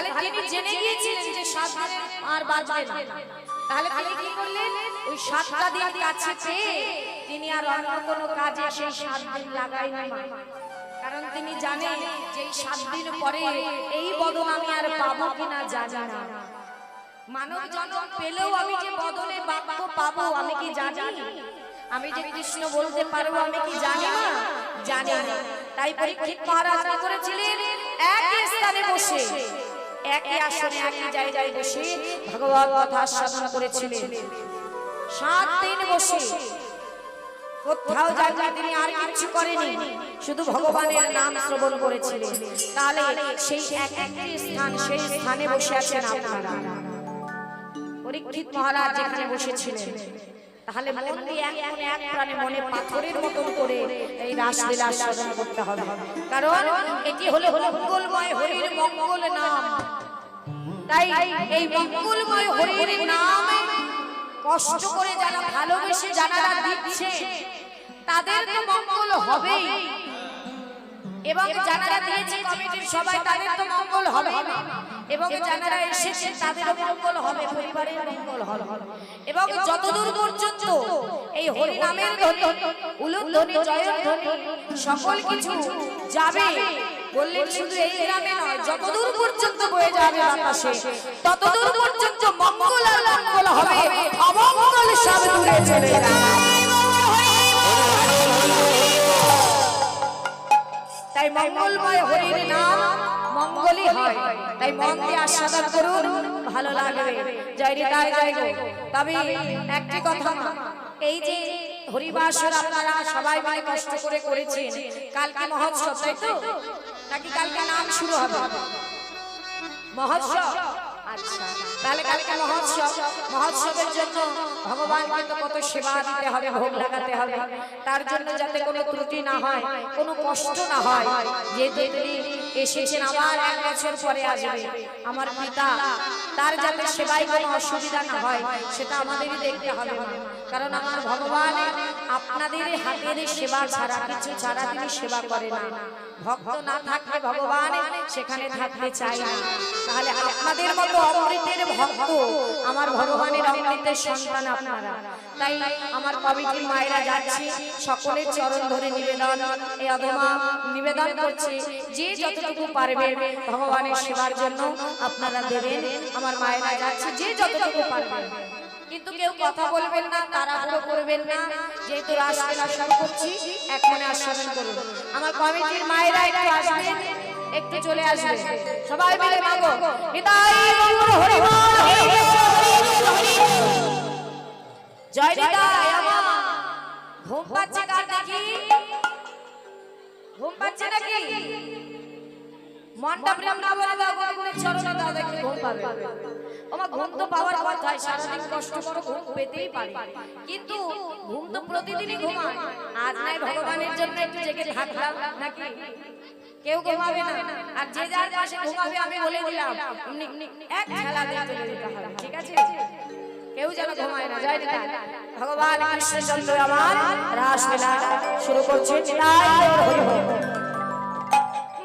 তাহলে তিনি জেনে গিয়েছিলেন যে সাত দিনের আর বাঁচবে না। তাহলে তিনি কি করলেন? ওই সাতটা দিন কাছে পেয়ে তিনি আর অন্য কোনো কাজে সেই সাত দিন লাগাইনি মা। কারণ তিনি জানেন যে এই সাত দিন পরে এই বদন আমি আর পাবো কিনা জানি না। মানব জন্ম পেলেও আমি যে বদলে বাক্য পাবো আমি কি জানি? আমি যে কৃষ্ণ বলতে পারব আমি কি জানি না? জানি না। তাই পরীক্ষিত মহারাজ করেছিলেন? একই স্থানে বসে একই আসনে একই জায়গায় বসে ভগবত কথা আস্বাদন করেছিলেন। সাত দিন বসে। কোথাও যায়নি তিনি আর কিছু করেনি শুধু ভগবানের নাম শ্রবণ করেছিলেন। তাহলে সেই এক একটি স্থান সেই স্থানে বসে আছেন আপনারা। পরীক্ষিত মহারাজ যেখানে বসেছিলেন। তাহলে মন দিয়ে এক এক প্রাণে পাথরের মতন করে এই রাসলীলা স্মরণ করতে হবে। কারণ এটি হলে মঙ্গলময় হরির মঙ্গল নাম। তাই এই মঙ্গলময় হরির নাম কষ্ট করে যারা ভালোবেসে যারা দিচ্ছে তাদের তো মঙ্গল হবেই। এবং যারা দিয়েছে কমিটির সবাই তাদের তো মঙ্গল হবে। এবং যারা এসেছে তাদেরও মঙ্গল হবে পরিবারের মঙ্গল হবে। এবং যতদূর পর্যন্ত এই হরি নামের ধ্বনি সকল কিছু যাবে। বললেন শুধু এই গ্রামে নয় যতদূর পর্যন্ত বয়ে যাবে বাতাসে ততদূর পর্যন্ত মঙ্গল আর মঙ্গল হবে। অমঙ্গল সব দূরে চলে যাবে তাই মঙ্গলময় হরির নাম মঙ্গলই হয়। তাই মন দিয়ে আস্বাদন করুন, ভালো লাগবে। জয় তাই জয় গো। তবে একটি কথা এই যে হরিবাসর আপনারা সবাই মিলে কষ্ট করে করেছেন, কালকে মহোৎসব, তাই তো? নাকি কালকে নাম শুরু হবে? মহোৎসব? আচ্ছা তার জন্য যাতে কোনো ত্রুটি না হয়, কোনো কষ্ট না হয়। যে এসেছেন, আবার এক বছর পরে আসবে। আমার পিতা, তার যাতে সেবায় কোনো অসুবিধা না হয়, সেটা আমাদেরই দেখতে হবে। কারণ আমার ভগবান আপনাদের হাতের সেবা ছাড়া, কিছু ছাড়া তিনি সেবা করে না। ভক্ত না থাকলে ভগবান সেখানে থাকতে চায় না। তাহলে আপনাদের মতো অমৃতের ভক্ত। আমার ভগবানের অমৃতের সন্তান আপনারা। তাই আমার কমিটির মায়েরা যাচ্ছে, সকলের চরণ ধরে নিবেদন। এই অধমা নিবেদন করছে, যে যতটুকু পারবে ভগবানের সেবার জন্য আপনারা দেবেন। আমার মায়েরা যাচ্ছে, যে যতটুকু পারবে। কিন্তু কেউ কথা বলবেন না, তাড়াহুড়ো করবেন না। যেহেতু রাসলীলা শুরু করছি এখনে আস্বাদন করুন। আমার কমিটির মায়েরা একটু আসবেন, একটু চলে আসবে সবাই মিলে মাগো। নিতাই জয় ঘুম পাচ্ছে কার দেখি ঘুম পাচ্ছে নাকি? মনটা প্রেম না বলে দাও গোবিন্দের চরণে দাও দেখি ঘুম পাবে। আমার ঘুম তো পাওয়ার কথাই সারাদিন কষ্ট করে ঘুম পেতেই পারে। কিন্তু ঘুম তো প্রতিদিনই ঘুমায়। আজ নাই ভগবানের জন্য একটু জেগে থাকলাম নাকি? কেউ ঘুমাবে না। আর যে যার পাশে ঘুমাবে আমি বলে দিলাম এক খেলা দিয়ে চলে যেতে হবে ঠিক আছে? কেউ যেন ঘুমায় না। জয় জয় ভগবান কৃষ্ণচন্দ্র আমার রাসলীলা শুরু করছে।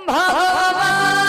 ভগবান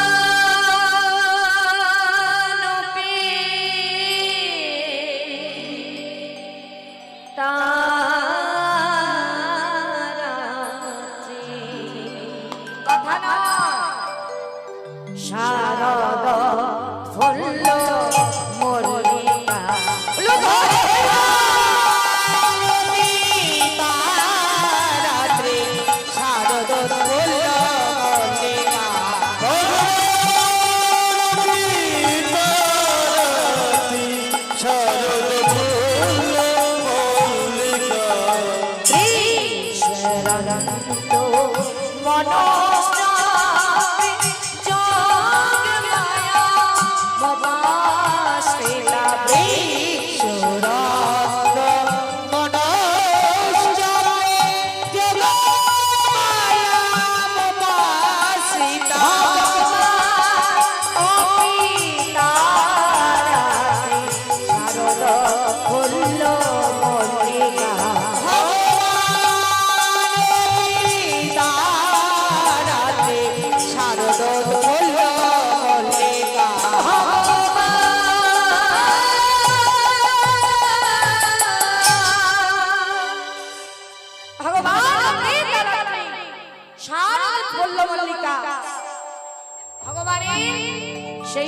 no.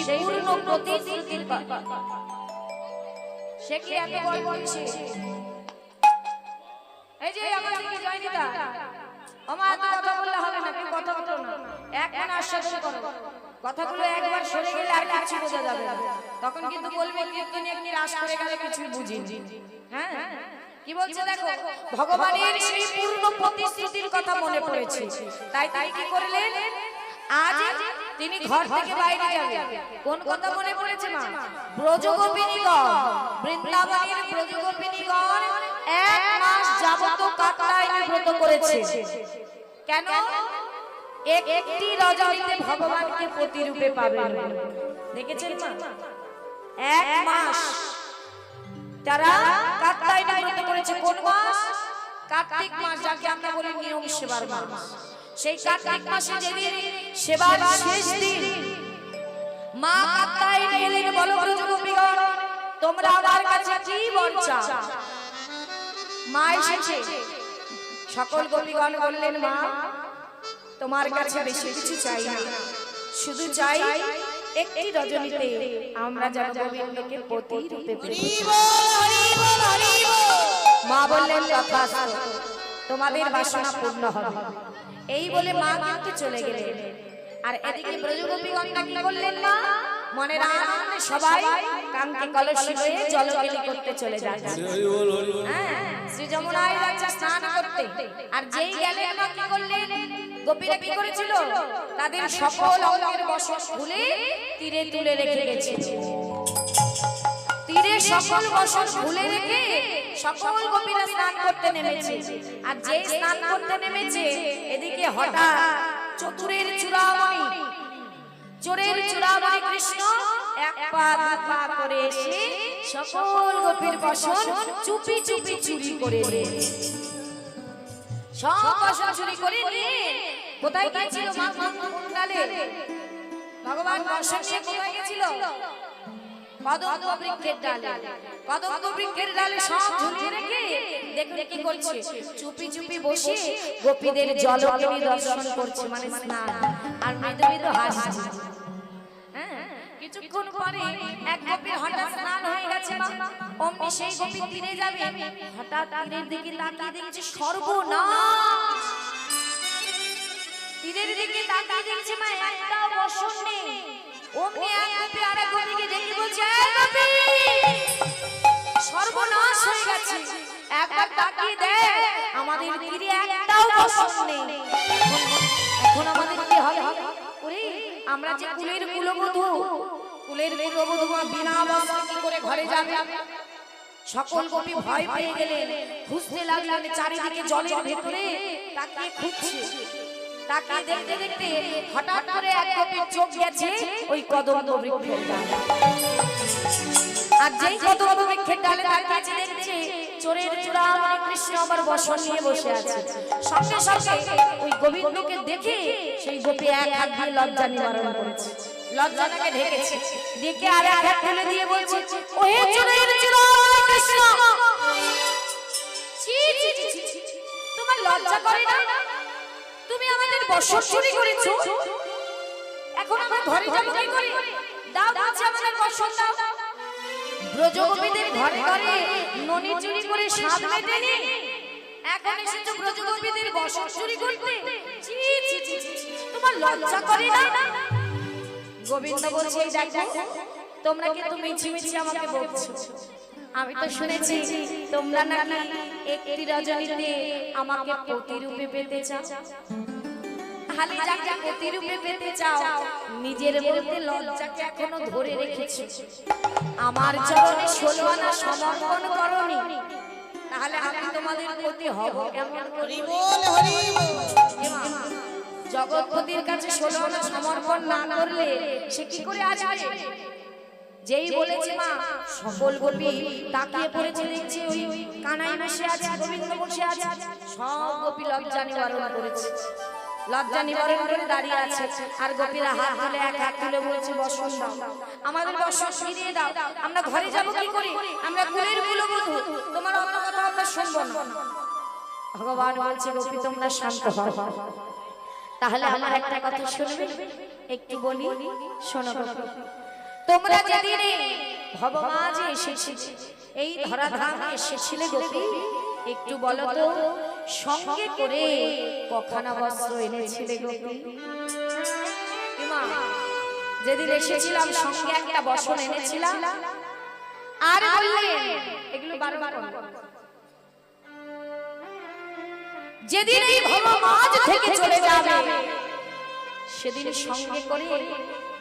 পূর্ণ প্রতিশ্রুতির সে কি এত বড় বলছে এই যে আমার দিকে জয়নিতা আমার এত কথা বললে হবে না, কেউ কথা বলো না। এক মনে আশ্বাস করো কথাগুলো একবার সরে গেলে আর কিছু বোঝা যাবে না। তখন কিন্তু বলবে কীর্তনী একটি রাস করে গেলে কিছু বুঝিনি। হ্যাঁ? কি বলছে দেখো? ভগবানের সেই পূর্ণ প্রতিশ্রুতির কথা মনে পড়েছে। তাই তাই কি করলেন? আজ তিনি ঘর থেকে বাইরে যাবে। কোন কথা মনে পড়েছে মা? ব্রজগোপিনীগণ। বৃন্দাবনের ব্রজগোপিনীগণ এক মাস যাবত কাটায়নি ব্রত করেছে। কেন? একটি রজনীতে ভগবানকে প্রতিরূপে পাবেন। দেখেছেন মা? এক মাস। তারা কাত্তায়নি ব্রত করেছে কোন মাস? কার্তিক মাস যাকে আমরা বলি নিয়ম সেবার মাস। সেই কার্তিক মাসে যেদিন সেবার শেষ দিন মা এলেন বলো তোমরা আমার কাছে কি চাও মা এসেছে সকল গোপীগণ বললেন মা তোমার কাছে বেশি কিছু চাই না শুধু চাই একটি রজনীতে আমরা যেন গোবিন্দকে পতি রূপে মা বললেন কথা তোমাদের বাসনা পূর্ণ হবে। এই বলে মা কিন্তু চলে গেলেন। আর এদিকে ব্রজগোপীগণটা কি করলেন মা মনের আনন্দে সবাই কাঙ্কি কলসি হয়ে জলকেলি করতে চলে যাচ্ছে হ্যাঁ, শ্রী যমুনায় যাচ্ছে স্নান করতে। আর যেই গেলেন কি করলেন? গোপীরা কি করেছিল? তাদের সকল অঙ্গের খুলে তীরে তুলে রেখে গেছে। তীরে সকল বসন ভুলে রেখে সকল গোপীরা স্নান করতে নেমেছে। আর যে স্নান করতে নেমেছে, এদিকে হঠাৎ চতুরের চূড়ামণি, চোরের চূড়ামণি কৃষ্ণ এক পা দু পা করে এসে সকল গোপীর বসন চুপি চুপি চুরি করে সব বসন চুরি করে নিয়ে কোথায় গিয়েছিল মা কুণ্ডালে ভগবান বসন নিয়ে কোথায় গেছিল চুপি চুপি বসে গোপীদের জলকেলি দর্শন করছে মানে স্নান। আর মৃদু মৃদু হ্যাঁ, কিছুক্ষণ পরে এক গোপীর হঠাৎ স্নান হয়ে গেছে অমনি সেই গোপী তীরে যাবে। হঠাৎ তীরের দিকে তাকিয়ে দেখছে সর্বনাশ। তীরের দিকে তাকিয়ে দেখছে মা একটাও বসন নেই। অমনি এক গোপী আর এক গোপীকে দেখে বলছে "এই গোপী, সর্বনাশ হয়ে গেছে। একবার তাকিয়ে দেখ আমাদের তীরে একটাও বসন নেই। এখন- আমাদের কি হবে? ওরে আমরা যে কুলের কুলবধূ কুলের কুলবধূ বিনা বস্ত্রে কি করে ঘরে যাবে? সকল গোপী ভয় পেয়ে গেলেন খুঁজতে লাগলেন চারিদিকে জলের ভেতরে তাকিয়ে খুঁজছে। তাকিয়ে দেখতে দেখতে হঠাৎ করে এক গোপীর চোখ গেছে ওই কদম্ব বৃক্ষের ডালে। আর যেই কদম্ব বৃক্ষের ডালে তাকিয়েছে দেখছে চোরের চূড়ামণি কৃষ্ণ আবার বসন নিয়ে বসে আছে। সঙ্গে সঙ্গে ওই গোবিন্দকে দেখে সেই গোপী এক হাত দিয়ে লজ্জা নিবারণ করেছে। লজ্জাটাকে ঢেকেছে। দেখে আর এক হাত তুলে দিয়ে বলছে ও চোরের চূড়ামণি কৃষ্ণ! ছি ছি, ছি, তোমার লজ্জা করে না? তুমি আমাদের বসত চুরি করেছ? এখন আমরা ঘরে যাব কি করে? দাও বলছে আমাদের বসত দাও। ব্রজগোপীদের ঘরে ঘরে ননি চুরি করে স্বাদ মেটেনি এখন এসেছ ব্রজগোপীদের বসত চুরি করতে। ছি, ছি, ছি, তোমার লজ্জা করে না? গোবিন্দ বলছে দেখো তোমরা কিন্তু মিছি মিছি আমাকে বলছো আমি তো শুনেছি তোমরা নাকি একটি রজনীতে আমাকে প্রতিরূপে পেতে চাও? খালি যাকে প্রতিরূপে পেতে চাও নিজের বলতে লজ্জাকে এখনও ধরে রেখেছি। আমার চরণে ষোলো আনা সমর্পণ করনি তাহলে আমি তোমাদের প্রতি হব কেমন করি? এমা, জগৎপতির কাছে ষোলো আনা সমর্পণ না করলে সে কি করে আসবে? যেই বলেছে মা সকল গোপী তাকিয়ে পড়েছে দেখছে ওই কানাই বসে আছে গোবিন্দ বসে আছে সব গোপী লজ্জা নিবারণ করেছে। লজ্জা নিবারণ করে দাঁড়িয়ে আছে। আর গোপীরা হাত তুলে এক হাত তুলে বলছে বসন দাও আমাদের বসন ফিরিয়ে দাও। আমরা ঘরে যাব কি করি? আমরা কুলের কুলবধূ তোমার অন্য কথা আমরা শুনব না। ভগবান বলছে গোপী তোমরা শান্ত হও। তাহলে আমার একটা কথা শুনবে? একটু বলি? শোনো গোপী। তোমরা যেদিন ভবমাঝে এসেছিলে এই ধরাধামে এসেছিলে গোপী একটু বলো তো সঙ্গে করে কখানা বস্ত্র এনেছিলে গোপী। যেদিন এসেছিলাম সঙ্গে একটা বসন এনেছিলাম। আর বললেন এগুলো বারবার। যেদিন এই ভবমাঝ থেকে চলে যাবে সেদিন সঙ্গে করে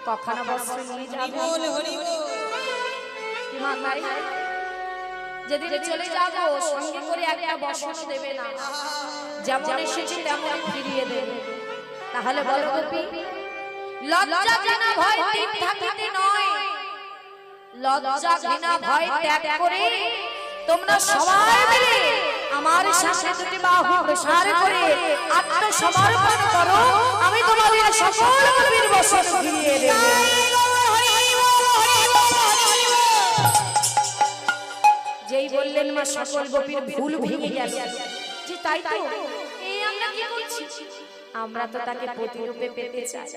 কখনো বস্ত্র নিয়ে যাবে? কি মা তাই? যেদিন চলে যাব সঙ্গে করে একটা বসন দেবে না। যেমন এসেছে তেমন ফিরিয়ে দেবে। তাহলে বলো গোপী লজ্জা ঘৃণা ভয় তিন থাকিতে নয়। লজ্জা ঘৃণা ভয় ত্যাগ করে তোমরা সবাই মিলে আমার সামনে দুটি বাহু প্রসার করে, আত্মসমর্পণ করো, আমি তোমাদের সকল কবির বসন ফিরিয়ে দেব। যেই বললেন মা, সকল গোপীর ভুল ভেঙে গেল। যে তাই তো, এই আমরা কি করছি? আমরা তো তাকে প্রতিরূপে পেতে চাই।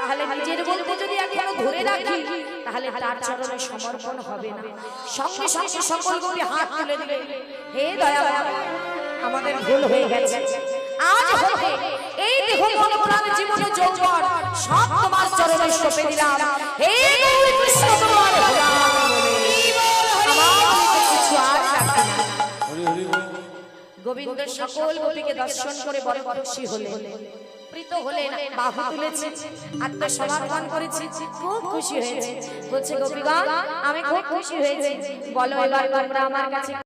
তাহলে নিজের বলতে যদি এখনও ধরে রাখি তাহলে তার চরণে সমর্পণ হবে না। সঙ্গে সঙ্গে সকল গোপী হাত তুলে দিবে। হে দয়া আমাদের ভুল হয়ে গেছে। আজ হতে এই দেহ মন প্রাণ জীবন যৌবন। সব তোমার চরণে সঁপে দিলাম। হে গৌরী কৃষ্ণ তোমার। গোবিন্দ সকল গোপীকে দর্শন করে বড় খুশি হলেন। প্রীত হলেন বাহু তুলেছে আত্মসমর্পণ করেছে। খুব খুশি হয়েছে। বলছে গোপীগণ আমি খুব খুশি হয়েছি। বলো এবার তোমরা আমার কাছে